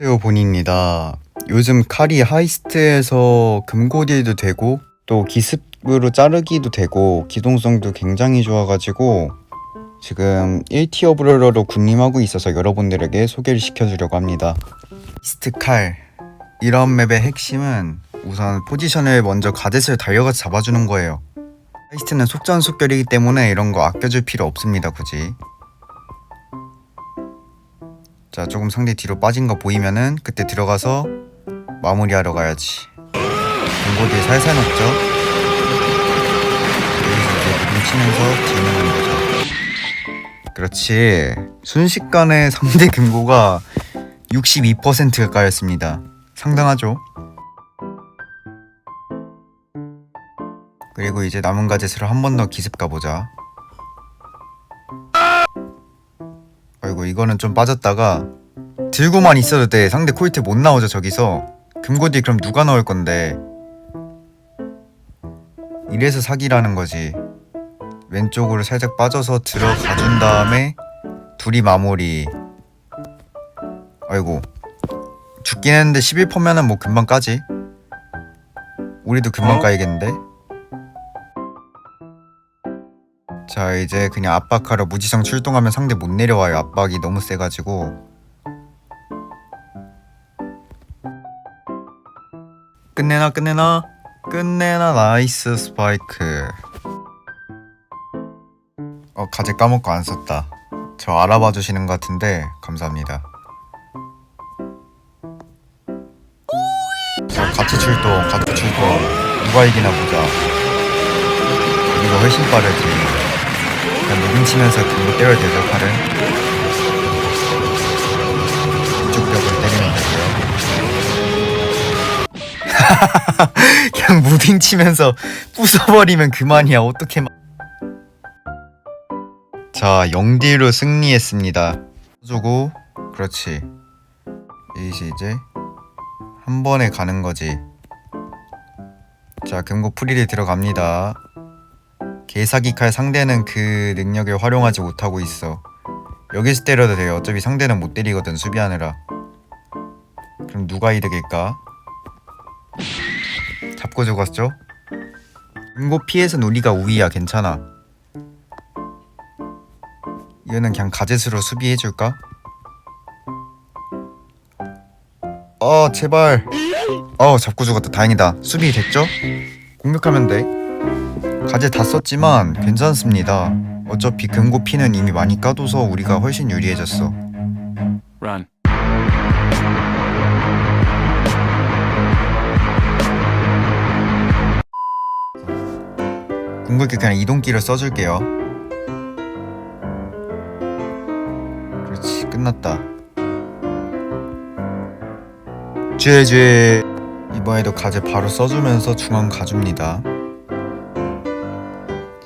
안녕하세요 본입니다. 요즘 칼이 하이스트에서 금고딜도 되고 또 기습으로 자르기도 되고 기동성도 굉장히 좋아가지고 지금 1티어 브롤러로 군림하고 있어서 여러분들에게 소개를 시켜주려고 합니다. 하이스트 칼 이런 맵의 핵심은 우선 포지션을 먼저 가젯을 달려가서 잡아주는 거예요. 하이스트는 속전속결이기 때문에 이런 거 아껴줄 필요 없습니다 굳이. 자 조금 상대 뒤로 빠진 거 보이면은 그때 들어가서 마무리하러 가야지. 공고 뒤에 살살 녹죠? 여기서 이제 뭉치면서 진행하는 거죠. 그렇지. 순식간에 상대 금고가 62%가 까였습니다. 상당하죠? 그리고 이제 남은 가젯으로 한 번 더 기습 가보자 아이고 이거는 좀 빠졌다가 들고만 있어도 돼. 상대 코이트 못 나오죠 저기서. 금고디 그럼 누가 나올 건데? 이래서 사기라는 거지. 왼쪽으로 살짝 빠져서 들어가 준 다음에 둘이 마무리. 아이고. 죽긴 했는데 11%면은 뭐 금방 까지? 우리도 금방 어? 까이겠는데 자 이제 그냥 압박하러 무지성 출동하면 상대 못 내려와요. 압박이 너무 세가지고. 끝내나 끝내나 끝내나 나이스 스파이크. 어 가제 까먹고 안 썼다. 저 알아봐 주시는 것 같은데 감사합니다. 자 같이 출동 같이 출동. 누가 이기나 보자. 이거 훨씬 빠르지 무빙 치면서 그거 때려야 되죠 팔은 이쪽 벽을 때리면 되고요. 그냥 무빙 치면서 부숴버리면 그만이야. 어떻게 막... 자 0딜로 승리했습니다. 주고. 그렇지. 여기서 이제 한 번에 가는 거지. 자 금고 프리딜 들어갑니다 개사기 칼 상대는 그 능력을 활용하지 못하고 있어. 여기서 때려도 돼요. 어차피 상대는 못 때리거든 수비하느라. 그럼 누가 이득일까? 잡고 죽었죠? 금고 피해선 우리가 우위야 괜찮아. 얘는 그냥 가젯으로 수비해줄까? 어 제발. 어 잡고 죽었다 다행이다. 수비 됐죠? 공격하면 돼. 가제 다 썼지만 괜찮습니다. 어차피 금고 피는 이미 많이 까둬서 우리가 훨씬 유리해졌어. Run. 궁극기 그냥 이동기를 써줄게요. 그렇지 끝났다. 쥐쥐 이번에도 가제 바로 써주면서 중앙 가줍니다.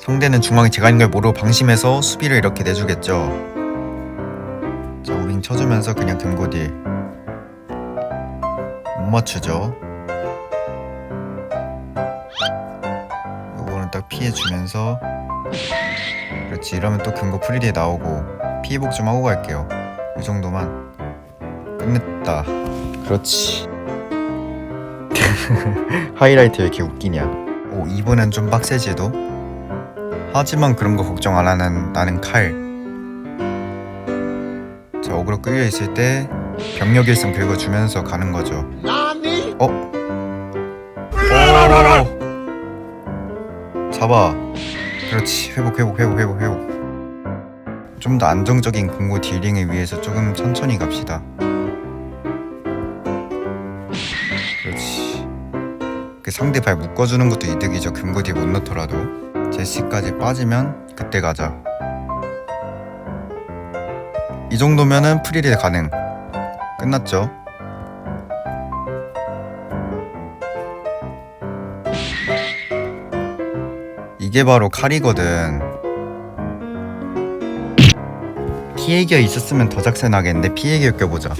상대는 중앙에 제가 있는 걸 모르고 방심해서 수비를 이렇게 내주겠죠. 자 우빙 쳐주면서 그냥 금고딜 못 맞추죠. 요거는 딱 피해주면서 그렇지 이러면 또 금고 프리딜 나오고 피해복 좀 하고 갈게요. 이 정도만 끝냈다. 그렇지. 하이라이트 왜 이렇게 웃기냐? 오 이번엔 좀 빡세지도. 하지만 그런 거 걱정 안 하는 나는 칼. 자 어그로 끌려 있을 때 병력 일성 긁어주면서 가는 거죠. 어? 오! 잡아. 그렇지 회복 회복 회복 회복 회복. 좀 더 안정적인 공고 딜링을 위해서 조금 천천히 갑시다. 그렇지. 그 상대 발 묶어주는 것도 이득이죠. 금고 딜못 넣더라도. 제시까지 빠지면 그때 가자. 이 정도면은 프리딜 가능. 끝났죠. 이게 바로 칼이거든. 피해기가 있었으면 더 작살나겠는데 피해기 껴보자.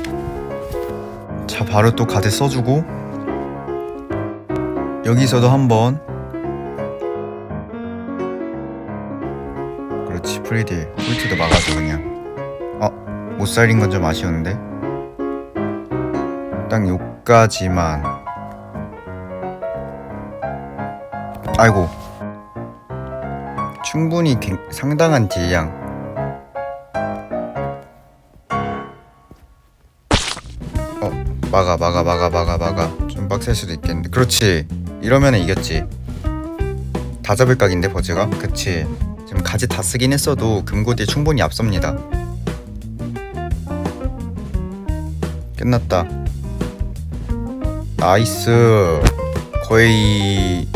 자 바로 또 가드 써주고 여기서도 한번 프리딜 폴트도 막아줘 그냥. 어? 못 살린 건 좀 아쉬운데? 딱 요까지만. 아이고. 충분히 굉- 상당한 딜량. 어 막아 막아 막아 막아 막아. 좀 빡셀 수도 있겠는데. 그렇지. 이러면 이겼지. 다 잡을 각인데 버즈가? 그치 가지 다 쓰긴 했어도 금고딜 충분히 앞섭니다. 끝났다. 나이스. 거의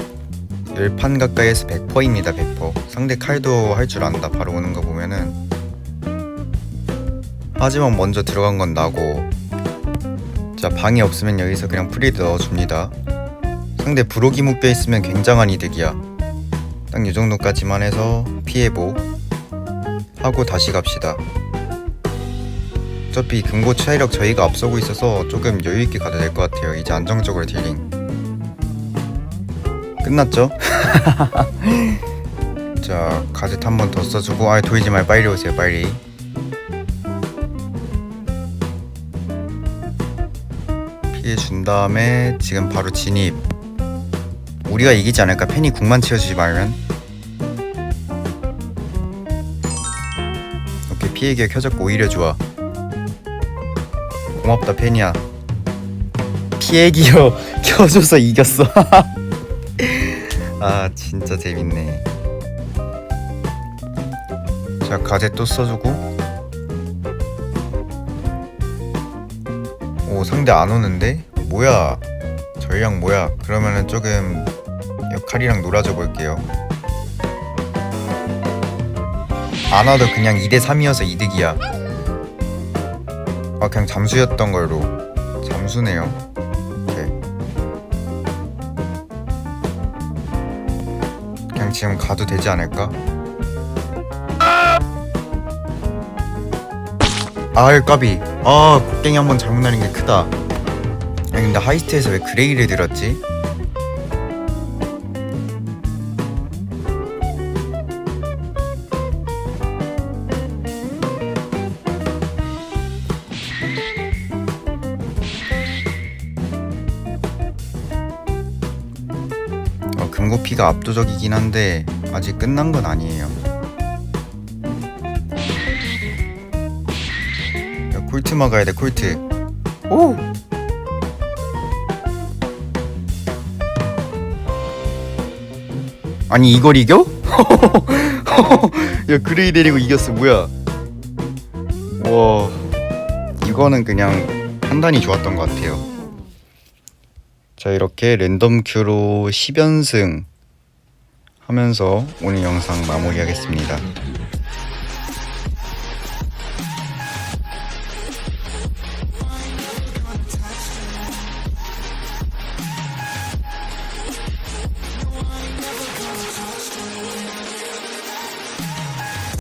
10판 가까이에서 100%입니다 100% 상대 칼도 할 줄 안다 바로 오는 거 보면은. 하지만 먼저 들어간 건 나고. 자 방이 없으면 여기서 그냥 프리드 넣어줍니다. 상대 브로기 묶여 있으면 굉장한 이득이야 딱 이 정도까지만 해서 피해보 하고 다시 갑시다. 어차피 금고 차이력 저희가 앞서고 있어서 조금 여유있게 가도 될 것 같아요. 이제 안정적으로 딜링. 끝났죠? 자 가젯 한 번 더 써주고 아 도이지 말 빨리 오세요 빨리. 피해 준 다음에 지금 바로 진입 우리가 이기지 않을까? 팬이 궁만 채워주지 말면? 오케이 피해 기어 켜졌고 오히려 좋아. 고맙다 팬이야. 피해 기어 켜줘서 이겼어. 아 진짜 재밌네. 자 가제 또 써주고. 오 상대 안 오는데? 뭐야? 전략 뭐야? 그러면은 조금 역할이랑 놀아줘 볼게요. 안 와도 그냥 2대3이어서 이득이야. 아 그냥 잠수였던 걸로. 잠수네요. 오케이. 그냥 지금 가도 되지 않을까? 아유 까비. 아 곡괭이 한번 잘못 날린 게 크다. 아니 근데 하이스트에서 왜 그레이를 들었지? 어, 금고피가 압도적이긴 한데 아직 끝난 건 아니에요. 야, 콜트 막아야 돼 콜트. 오! 아니 이걸 이겨? 야 그레이 데리고 이겼어. 뭐야? 와 이거는 그냥 판단이 좋았던 것 같아요. 자 이렇게 랜덤 큐로 10연승 하면서 오늘 영상 마무리하겠습니다